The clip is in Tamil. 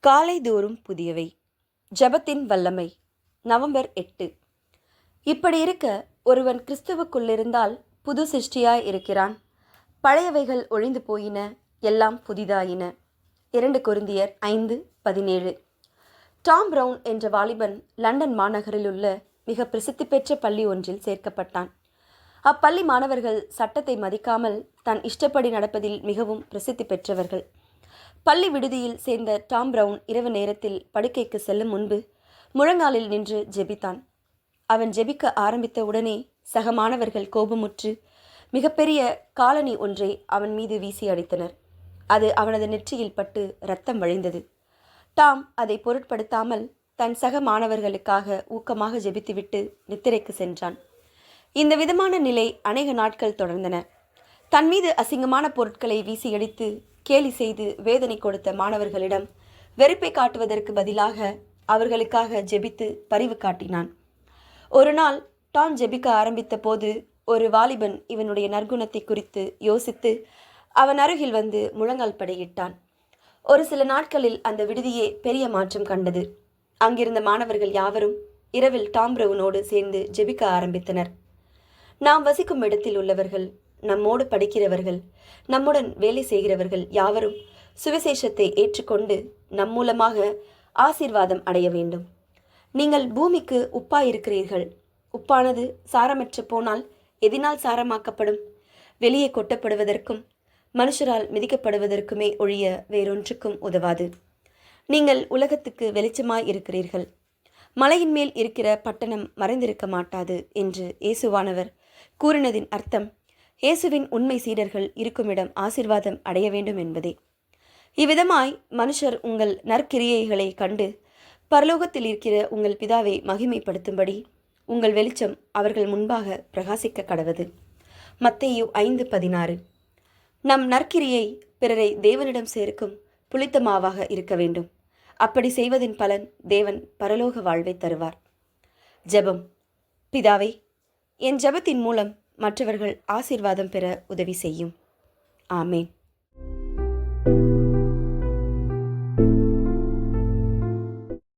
காலை தோறும் புதியவை. ஜெபத்தின் வல்லமை. நவம்பர் எட்டு. இப்படி இருக்க ஒருவன் கிறிஸ்துவுக்குள்ளிருந்தால் புது சிருஷ்டியாய் இருக்கிறான். பழையவைகள் ஒழிந்து போயின எல்லாம் புதிதாயின. இரண்டு கொருந்தியர் ஐந்து பதினேழு. டாம் பிரவுன் என்ற வாலிபன் லண்டன் மாநகரில் உள்ள மிக பிரசித்தி பெற்ற பள்ளி ஒன்றில் சேர்க்கப்பட்டான். அப்பள்ளி மாணவர்கள் சட்டத்தை மதிக்காமல் தன் இஷ்டப்படி நடப்பதில் மிகவும் பிரசித்தி பெற்றவர்கள். பள்ளி விடுதியில் சேர்ந்த டாம் பிரவுன் இரவு நேரத்தில் படுக்கைக்கு செல்லும் முன்பு முழங்காலில் நின்று ஜெபித்தான். அவன் ஜெபிக்க ஆரம்பித்த உடனே சக மாணவர்கள் கோபமுற்று மிகப்பெரிய காலனி ஒன்றை அவன் மீது வீசி அடித்தனர். அது அவனது நெற்றியில் பட்டு ரத்தம் வழிந்தது. டாம் அதை பொருட்படுத்தாமல் தன் சக மாணவர்களுக்காக ஊக்கமாக ஜெபித்துவிட்டு நித்திரைக்கு சென்றான். இந்த விதமான நிலை அநேக நாட்கள் தொடர்ந்தன. தன் மீது அசிங்கமான பொருட்களை வீசியடித்து கேலி செய்து வேதனை கொடுத்த மாணவர்களிடம் வெறுப்பை காட்டுவதற்கு பதிலாக அவர்களுக்காக ஜெபித்து பரிவு காட்டினான். ஒரு நாள் டாம் ஜெபிக்க ஆரம்பித்த போது ஒரு வாலிபன் இவனுடைய நற்குணத்தை குறித்து யோசித்து அவன் அருகில் வந்து முழங்கால் படையிட்டான். ஒரு சில நாட்களில் அந்த விடுதியே பெரிய மாற்றம் கண்டது. அங்கிருந்த மாணவர்கள் யாவரும் இரவில் டாம் பிரவுனோடு சேர்ந்து ஜெபிக்க ஆரம்பித்தனர். நாம் வசிக்கும் இடத்தில் உள்ளவர்கள் நம்மோடு படிக்கிறவர்கள் நம்முடன் வேலை செய்கிறவர்கள் யாவரும் சுவிசேஷத்தை ஏற்றுக்கொண்டு நம் மூலமாக ஆசீர்வாதம் அடைய வேண்டும். நீங்கள் பூமிக்கு உப்பாயிருக்கிறீர்கள். உப்பானது சாரமற்று போனால் எதினால் சாரமாக்கப்படும்? வெளியே கொட்டப்படுவதற்கும் மனுஷரால் மிதிக்கப்படுவதற்குமே ஒழிய வேறொன்றுக்கும் உதவாது. நீங்கள் உலகத்துக்கு வெளிச்சமாய் இருக்கிறீர்கள் மலையின் மேல் இருக்கிற பட்டணம் மறைந்திருக்க மாட்டாது என்று இயேசுவானவர் கூறினதின் அர்த்தம் இயேசுவின் உண்மை சீடர்கள் இருக்குமிடம் ஆசிர்வாதம் அடைய வேண்டும் என்பதே. இவ்விதமாய் மனுஷர் உங்கள் நற்கிரியைகளை கண்டு பரலோகத்தில் இருக்கிற உங்கள் பிதாவை மகிமைப்படுத்தும்படி உங்கள் வெளிச்சம் அவர்கள் முன்பாக பிரகாசிக்க கடவது. மத்தேயு ஐந்து பதினாறு. நம் நற்கிரியை பிறரை தேவனிடம் சேர்க்கும் புளித்த மாவாக இருக்க வேண்டும். அப்படி செய்வதின் பலன் தேவன் பரலோக வாழ்வை தருவார். ஜெபம். பிதாவை என் ஜபத்தின் மூலம் மற்றவர்கள் ஆசீர்வாதம் பெற உதவி செய்யும். ஆமேன்.